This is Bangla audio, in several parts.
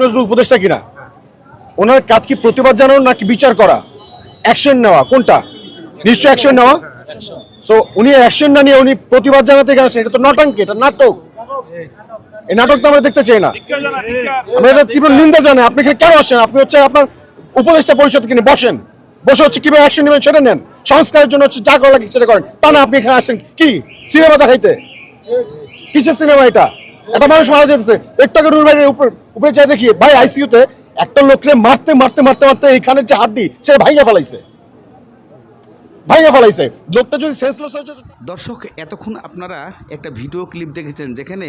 নজরুল উপদেষ্টা কিনা? ওনার কাজ কি প্রতিবাদ জানানো নাকি বিচার করা? অ্যাকশন নেওয়া, কোনটা? নিশ্চয় অ্যাকশন নেওয়া? সো উনি অ্যাকশন না নিয়ে উনি প্রতিবাদ জানাতে গেছেন এটা তো নটাঙ্কি এটা নাটক। এই নাটক তো আমরা দেখতে চাই না। আমরা এটা তীব্র নিন্দা জানাই। আপনি এখানে কেন আসেন? আপনি হচ্ছে আপনার উপদেষ্টা পরিষদ কিনে বসেন। বসে হচ্ছে কীভাবে অ্যাকশন নেবেন সেটা নেন। সংস্কারের জন্য হচ্ছে যা করা লাগে সেটা করেন। তা না, আপনি এখানে আসছেন কি? সিনেমা দেখাইতে? কিসের সিনেমা এটা? একটা মানুষ মারা যেতেছে। একটু আগে ভাইয়ের উপর উপরে যাই দেখি, ভাই আইসিইউতে একটা লোককে মারতে মারতে মারতে মারতে এইখানে যে হাড্ডি, সে ভাইয়া ফেলাইছে। ভাইয়া ফেলাইছে। লোকটা যদি সেন্সলেস দর্শক, এতক্ষণ আপনারা একটা ভিডিও ক্লিপ দেখেছেন যেখানে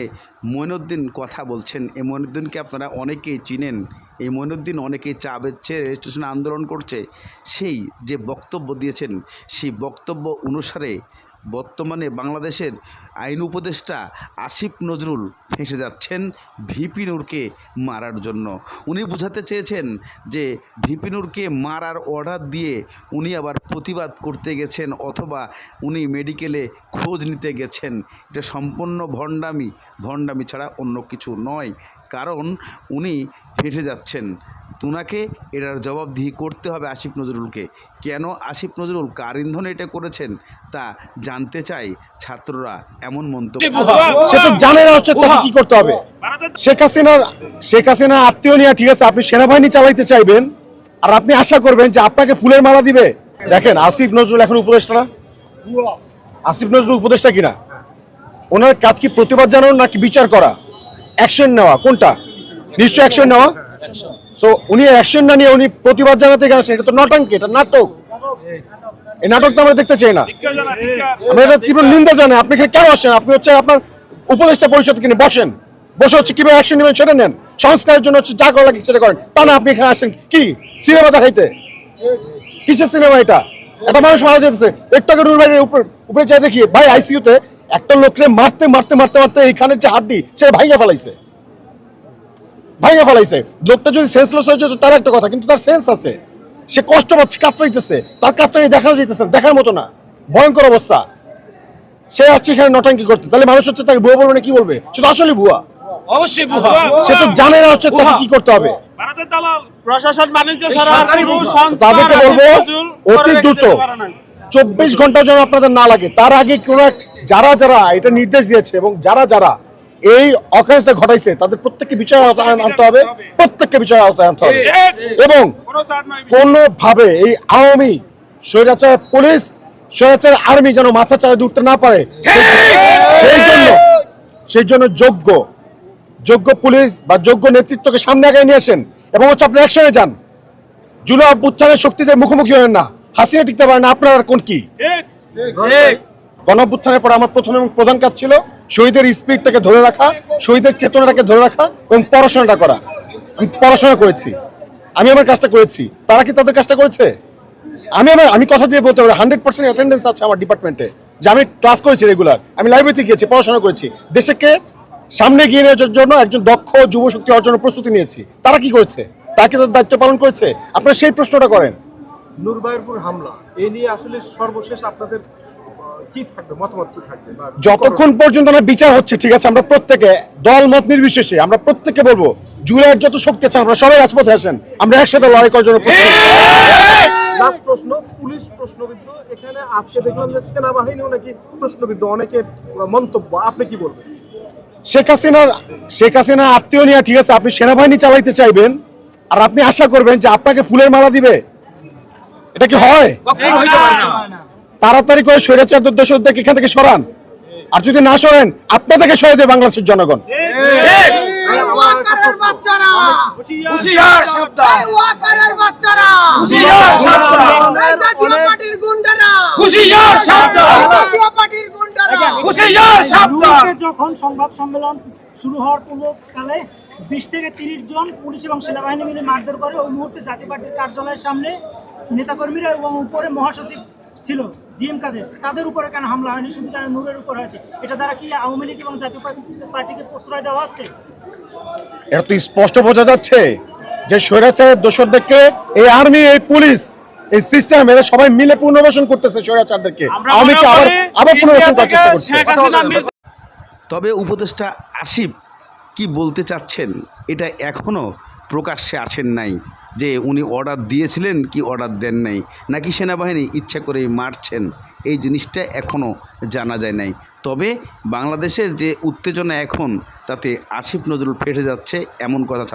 মঈনুদ্দিন কথা বলছেন। এই মঈনুদ্দিনকে আপনারা অনেকেই চিনেন। এই মঈনুদ্দিন অনেকেই চা বেচছে, রেজিস্ট্রেশনে আন্দোলন করছে। সেই যে বক্তব্য দিয়েছেন, সেই বক্তব্য অনুসারে বর্তমানে বাংলাদেশের আইন উপদেষ্টা আসিফ নজরুল ফেঁসে যাচ্ছেন ভিপি নূরকে মারার জন্য। উনি বোঝাতে চেয়েছেন যে ভিপি নূরকে মারার অর্ডার দিয়ে উনি আবার প্রতিবাদ করতে গেছেন অথবা উনি মেডিকেলে খোঁজ নিতে গেছেন। এটা সম্পূর্ণ ভণ্ডামি। ভণ্ডামি ছাড়া অন্য কিছু নয়। কারণ উনি ফেঁসে যাচ্ছেন। তুনাকে এটার জবাবদিহি করতে হবে আসিফ নজরুলকে। কেন আসিফ নজরুল কার ইন্ধনে এটা করেছেন তা জানতে চাই ছাত্ররা এমন মন্তব্য সে তো জানে না হচ্ছে তাকে কি করতে হবে। শেখ হাসিনার শেখ হাসিনা আত্মীয় নিয়ে ঠিক আছে আপনি সেনাবাহিনী চালাইতে চাইবেন আর আপনি আশা করবেন যে আপনাকে ফুলের মালা দিবে। দেখেন আসিফ নজরুল এখন উপদেষ্টা না? আসিফ নজরুল উপদেষ্টা কিনা? ওনার কাজ কি প্রতিবাদ জানানো নাকি বিচার করা? অ্যাকশন নেওয়া কোনটা? নিশ্চয় অ্যাকশন নেওয়া? সো উনি অ্যাকশন না নিয়ে উনি প্রতিবাদ জানাতে গেছেন এটা তো এটা নাটক। এই নাটক তো আমরা দেখতে চাই না। আমরা তীব্র নিন্দা জানাই। আপনি কেন আপনি হচ্ছে আপনার উপদেষ্টা পরিষদ কিনে বসেন। বসে হচ্ছে কীভাবে অ্যাকশন নেবেন সেটা নেন। সংস্কারের জন্য হচ্ছে যা করা লাগে সেটা করেন। তা না, আপনি এখানে আসছেন কি? সিনেমা দেখাইতে। কিসের সিনেমা এটা? একটা মানুষ মারা যেতেছে। একটু আগে রুল ভাইয়ের উপর উপরে যাই দেখি, ভাই আইসিইউতে একটা লোককে মারতে মারতে মারতে মারতে এইখানে যে হাড্ডি, সে ভাইয়া ফেলাইছে। ভাইয়া ফেলাইছে। লোকটা যদি সেন্সলেস হয়ে যেত তার একটা কথা কিন্তু তার সেন্স আছে। সে কষ্ট পাচ্ছে কাতরাইতেছে তার কাতরাই দেখানো যাইতেছে দেখার মতো না। ভয়ঙ্কর অবস্থা। সে আসছে এখানে নটাঙ্কি করতে। তাহলে মানুষ হচ্ছে তাকে ভুয়া বলবে না কি বলবে? সে তো আসলে ভুয়া। অবশ্যই বুহা সে তো জানে না হচ্ছে তাকে কি করতে হবে। প্রশাসন বাণিজ্য এই ছাড়া আর সরকারি কোনো ভূমি। সংস্কার তাদেরকে বলব অতি দ্রুত যেতে পারে না। চব্বিশ ঘণ্টা যেন আপনাদের না লাগে। তার আগে কোন এক- যারা যারা এটা নির্দেশ দিয়েছে এবং যারা যারা এই অকারেন্সটা ঘটাইছে তাদের প্রত্যেককে বিচার আওতায় আনতে হবে প্রত্যেককে বিচার আওতায় আনতে হবে। এবং কোনোভাবে এই আওয়ামী স্বৈরাচার পুলিশ স্বৈরাচার আর্মি যেন মাথা চাড়ে উঠতে না পারে সেই জন্য সেই জন্য যোগ্য যোগ্য পুলিশ বা যোগ্য নেতৃত্বকে সামনে আগে নিয়ে আসেন এবং হচ্ছে আপনি একসঙ্গে যান। জুলাই অভ্যুত্থানের শক্তিতে মুখোমুখি হন না। হাসিনা টিকতে পারেন না আপনার আর কোন কি? গণঅভ্যুত্থানের পর আমার প্রথম এবং প্রধান কাজ ছিল শহীদের স্পিরিটটাকে ধরে রাখা, শহীদের চেতনাটাকে ধরে রাখা এবং পড়াশোনাটা করা। আমি পড়াশোনা করেছি। আমি আমার কাজটা করেছি। তারা কি তাদের কাজটা করেছে? আমি আমার আমি কথা দিয়ে বলতে পারি হান্ড্রেড পার্সেন্ট অ্যাটেন্ডেন্স আছে আমার ডিপার্টমেন্টে যে আমি ক্লাস করেছি রেগুলার আমি লাইব্রেরিতে গিয়েছি, পড়াশোনা করেছি। দেশকে সামনে গিয়ে নেওয়ার জন্য একজন দক্ষ যুব শক্তি অর্জনের প্রস্তুতি নিয়েছি। তারা কি করেছে? তারা কি তাদের দায়িত্ব পালন করেছে? আপনারা সেই প্রশ্নটা করেন। নুরবাইরপুর হামলা এই নিয়ে আসলে সর্বশেষ আপনাদের কি থাকবে? মতামত কি থাকবে? যতক্ষণ পর্যন্ত না বিচার হচ্ছে ঠিক আছে আমরা প্রত্যেকে দল মত নির্বিশেষে আমরা প্রত্যেকে বলব জুলাইয়ের যত শক্তি আছে আমরা সবাই রাজপথে আসেন আমরা একসাথে লড়াই করার জন্য প্রস্তুত। লাস্ট প্রশ্ন পুলিশ প্রশ্নবিদ্ধ। এখানে আজকে দেখলাম যে সেনাবাহিনীও নাকি প্রশ্নবিদ্ধ অনেকের মন্তব্য। আপনি কি বলবেন? শেখ হাসিনার শেখ হাসিনার আত্মীয় নিয়ে ঠিক আছে আপনি সেনাবাহিনী চালাইতে চাইবেন আর আপনি আশা করবেন যে আপনাকে ফুলের মালা দিবে। এটা কি হয়? তাড়াতাড়ি করে স্বৈরাচার দোষদেরকে এখান থেকে সরান। আর যদি না সরেন আপনাদেরকে সরিয়ে দেবে বাংলাদেশের জনগণ। যখন সংবাদ সম্মেলন শুরু হওয়ার পূর্বকালে বিশ থেকে তিরিশ জন পুলিশ এবং সেনাবাহিনী মিলে মারধর করে ওই মুহূর্তে জাতীয় পার্টির কার্যালয়ের সামনে নেতাকর্মীরা এবং উপরে মহাসচিব ছিল। জিএম কাদের? তাদের উপরে কেন হামলা হয়নি? শুধু কেন নূরের উপর হয়েছে এটা দ্বারা কি আওয়ামী লীগ এবং জাতীয় পার্টিকে প্রশ্রয় দেওয়া হচ্ছে? এটা তো স্পষ্ট বোঝা যাচ্ছে যে স্বৈরাচারের দোষরদেরকে এই আর্মি এই পুলিশ এই সিস্টেম এরা সবাই মিলে পুনর্বাসন করতেছে স্বৈরাচারদেরকে। আমি কি আবার আবার পুনর্বাসন করার চেষ্টা করছে? শেখ হাসিনা নির্বাচন তবে উপদেষ্টা আসিফ কি বলতে চাচ্ছেন? এটা এখনও প্রকাশ্যে আসেন নাই। যে উনি অর্ডার দিয়েছিলেন কি অর্ডার দেন নাই? নাকি সেনাবাহিনী ইচ্ছা করেই মারছেন? এই জিনিসটা এখনও জানা যায় নাই। তবে বাংলাদেশের যে উত্তেজনা এখন, তাতে আসিফ নজরুল ফেটে যাচ্ছে, এমন কথা